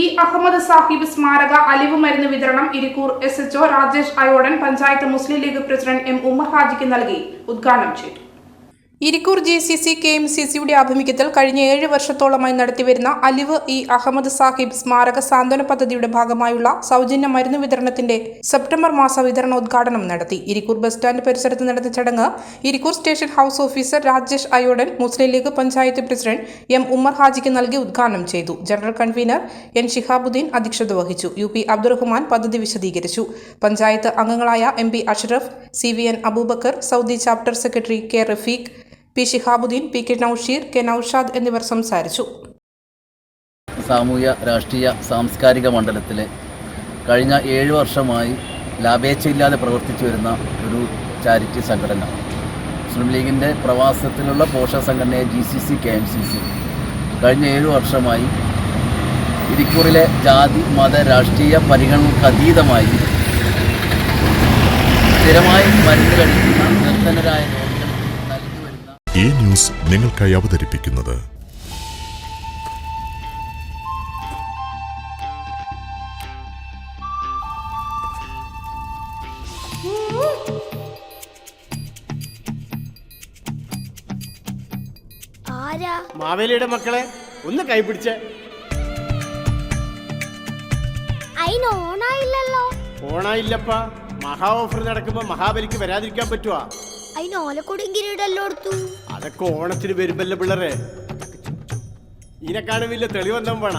E Ahmed Sahib സ്മാരക അലിവ് മരുന്ന് വിതരണം Irikkur S HO Rajesh Ayodan panchayat Muslim League president M Ummer ഹാജിക്ക് നൽകി. ഉദ്ഘാടനം ചെയ്തു. Irikkur G C C K M C സിയുടെ ആഭിമുഖ്യത്തിൽ കഴിഞ്ഞ ഏഴ് വർഷത്തോളമായി നടത്തിവരുന്ന അലിവ് ഇ അഹമ്മദ് സാഹിബ് സ്മാരക സാന്ത്വന പദ്ധതിയുടെ ഭാഗമായുള്ള സൗജന്യ മരുന്ന് വിതരണത്തിന്റെ സെപ്റ്റംബർ മാസ വിതരണോദ്ഘാടനം നടത്തി. ഇരിക്കൂർ ബസ് സ്റ്റാൻഡ് പരിസരത്ത് നടന്ന ചടങ്ങ് Irikkur station house officer Rajesh Ayodan Muslim League panchayat president M Ummer ഹാജിക്ക് നൽകി ഉദ്ഘാടനം ചെയ്തു. ജനറൽ കൺവീനർ എൻ ഷിഹാബുദ്ദീൻ അധ്യക്ഷത വഹിച്ചു. യു പി അബ്ദുറഹ്മാൻ പദ്ധതി വിശദീകരിച്ചു. പഞ്ചായത്ത് അംഗങ്ങളായ M P Ashraf C V N Aboobacker Saudi chapter secretary K Rafeeq P Shihabuddeen P K Noushir K Noushad എന്നിവർ സംസാരിച്ചു. സാമൂഹ്യ രാഷ്ട്രീയ സാംസ്കാരിക മണ്ഡലത്തിലെ കഴിഞ്ഞ ഏഴ് വർഷമായി ലാഭേച്ഛയില്ലാതെ പ്രവർത്തിച്ചു വരുന്ന ഒരു ചാരിറ്റി സംഘടന. മുസ്ലിം ലീഗിന്റെ പ്രവാസത്തിലുള്ള പോഷക സംഘടനയെ G C C K M C C. കഴിഞ്ഞ ഏഴ് വർഷമായി ഇരിക്കൂറിലെ ജാതി മത രാഷ്ട്രീയ പരിഗണനകൾക്ക് അതീതമായി സ്ഥിരമായി മരുന്ന് കഴിക്കുന്ന നിർത്തനരായ ഈ ന്യൂസ് നിങ്ങൾക്കായി അവതരിപ്പിക്കുന്നത്. ആരാ? മാവേലിയുടെ മക്കളെ ഒന്ന് കൈപിടിച്ച് അയിന് ഓണായില്ലല്ലോ. ഓണായില്ലപ്പാ. മഹാ ഓഫർ നടക്കുമ്പോ മഹാബലിക്ക് വരാതിരിക്കാൻ പറ്റുവാ. അയിന് ഓലക്കൊടിയും കിരീടല്ലോ എടുത്തു അതൊക്കെ ഓണത്തിന് വരുമല്ലോ പിള്ളേരെ? ഇതിനെക്കാളും വലിയ തെളിവെന്താ വേണ.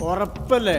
ഉറപ്പല്ലേ?